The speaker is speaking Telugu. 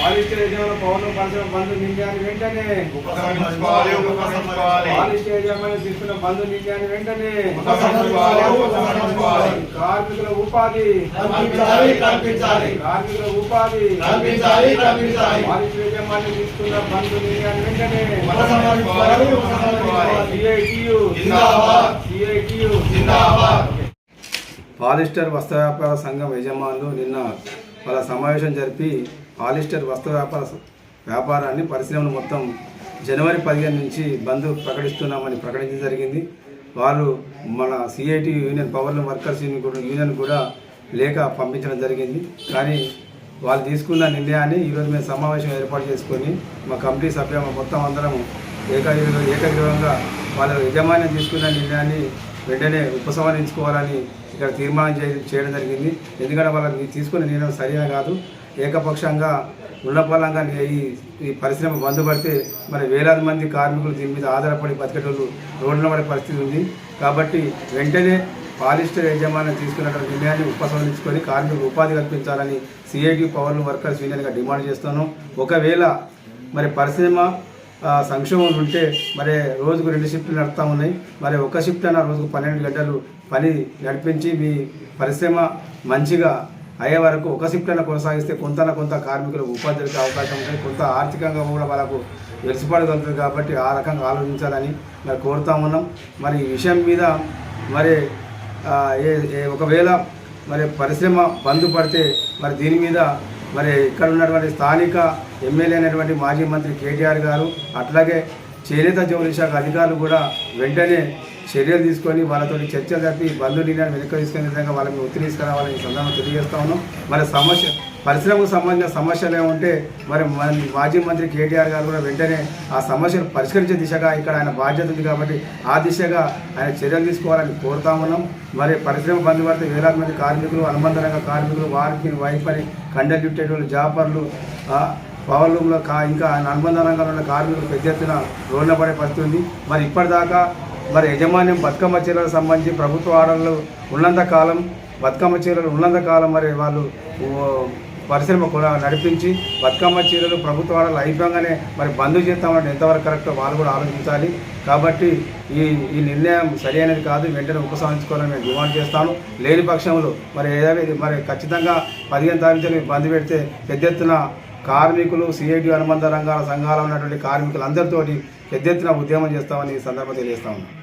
పాలిస్టర్ యజమానుల పౌర్ణ పరిశ్రమ బంధు నిర్ణయాన్ని వెంటనే. పాలిస్టర్ యజమానులు తీసుకున్న బంధు నిర్ణయాన్ని వెంటనే. కార్మికుల ఉపాధి. కార్మికుల ఉపాధి. పాలిస్టర్ యజమానులు తీసుకున్న బంధు నిర్ణయాన్ని వెంటనే. సిఐటియు. సిఐటియు. పాలిస్టర్ వస్త్ర వ్యాపార సంఘం యజమానులు నిన్న వాళ్ళ సమావేశం జరిపి పాలిస్టర్ వస్త్ర వ్యాపార వ్యాపారాన్ని పరిశ్రమను మొత్తం జనవరి పదిహేను నుంచి బంద్ ప్రకటిస్తున్నామని ప్రకటించడం జరిగింది. వారు మన CIT union power workers union కూడా యూనియన్ కూడా లేఖ పంపించడం జరిగింది. కానీ వాళ్ళు తీసుకున్న నిర్ణయాన్ని ఈరోజు మేము సమావేశం ఏర్పాటు చేసుకొని మా కమిటీ సభ్యులు మొత్తం అందరం ఏకగ్రీవ ఏకగ్రీవంగా వాళ్ళ యజమాన్యం తీసుకున్న నిర్ణయాన్ని వెంటనే ఉపసంహరించుకోవాలని ఇక్కడ తీర్మానం చే- చేయడం జరిగింది. ఎందుకంటే వాళ్ళని తీసుకునే నిర్ణయం సరైన కాదు. ఏకపక్షంగా ఉన్నపలంగా ఈ ఈ పరిశ్రమ బంద్ పడితే మరి వేలాది మంది కార్మికులు దీని మీద ఆధారపడి బతికేటోళ్ళు రోడ్ల పడే పరిస్థితి ఉంది. కాబట్టి వెంటనే పాలిస్టర్ యజమాని తీసుకున్నటువంటి నిర్ణయాన్ని ఉపసంహరించుకొని కార్మికులకు ఉపాధి కల్పించాలని సిఐటి పవర్లు వర్కర్స్ యూనియన్గా డిమాండ్ చేస్తాను ఒకవేళ మరి పరిశ్రమ సంక్షోభం ఉంటే మరి రోజుకు రెండు షిఫ్ట్లు నడుస్తూ ఉన్నాయి. మరి ఒక షిఫ్ట్ అయినా రోజుకు పన్నెండు గంటలు పని నడిపించి మీ పరిశ్రమ మంచిగా అయ్యే వరకు ఒక షిఫ్ట్ అయినా కొనసాగిస్తే కొంత కొంత కార్మికులకు ఉపాధి దొరికే అవకాశం ఉంటుంది. కొంత ఆర్థికంగా కూడా వాళ్ళకు వెలిసిపడగలుగుతుంది కాబట్టి ఆ రకంగా ఆలోచించాలని మరి కోరుతా ఉన్నాం. మరి ఈ విషయం మీద మరి ఏ ఒకవేళ మరి పరిశ్రమ బంద్ పడితే మరి దీని మీద మరి ఇక్కడ ఉన్నటువంటి స్థానిక ఎమ్మెల్యే అయినటువంటి మాజీ మంత్రి కేటీఆర్ గారు అట్లాగే చేనేత జౌలి శాఖ అధికారులు కూడా వెంటనే చర్యలు తీసుకొని వాళ్ళతో చర్చ జరిపి బంధు నిర్ణయాన్ని వెనక్కి తీసుకునే విధంగా వాళ్ళని ఒత్తిడి తీసుకురావాలని సందర్భంగా తెలియజేస్తా ఉన్నాం. మరి సమస్య పరిశ్రమకు సంబంధించిన సమస్యలు ఏముంటే మరి మన మాజీ మంత్రి కేటీఆర్ గారు కూడా వెంటనే ఆ సమస్యలు పరిష్కరించే దిశగా ఇక్కడ ఆయన బాధ్యత ఉంది కాబట్టి ఆ దిశగా ఆయన చర్యలు తీసుకోవాలని కోరుతా ఉన్నాం. మరి పరిశ్రమ బంద్ పడితే వేలాది మంది కార్మికులు అనుబంధ కార్మికులు వారికి వైఫ్ అని డ్యూటీ జాపర్లు పవర్ లూమ్లో కా ఇంకా అనుబంధ రంగంలో ఉన్న కార్మికులు పెద్ద ఎత్తున రోడ్ల పడే పరిస్థితి ఉంది. మరి ఇప్పటిదాకా మరి యజమాన్యం బతుకమ్మ చీరలకు సంబంధించి ప్రభుత్వ ఆర్డర్లు ఉన్నంత కాలం బతుకమ్మ చీరలు ఉన్నంత కాలం మరి వాళ్ళు పరిశ్రమ కూడా నడిపించి బతుకమ్మ చీరలు ప్రభుత్వ ఆర్డర్లు అయిపోగానే మరి బంద్ చేస్తామంటే ఎంతవరకు కరెక్టో వాళ్ళు కూడా ఆలోచించాలి. కాబట్టి ఈ ఈ నిర్ణయం సరి అనేది కాదు వెంటనే ఉపసంహరించుకోవాలని నేను డిమాండ్ చేస్తాను లేని పక్షంలో మరి ఏదైనా మరి ఖచ్చితంగా పదిహేను తారీఖు బంద్ పెడితే పెద్ద ఎత్తున కార్మికులు సిఐటి అనుబంధ రంగాల సంఘాలు ఉన్నటువంటి కార్మికులు అందరితోటి పెద్ద ఎత్తున ఉద్యమం చేస్తామని ఈ సందర్భంగా తెలియజేస్తా ఉన్నాను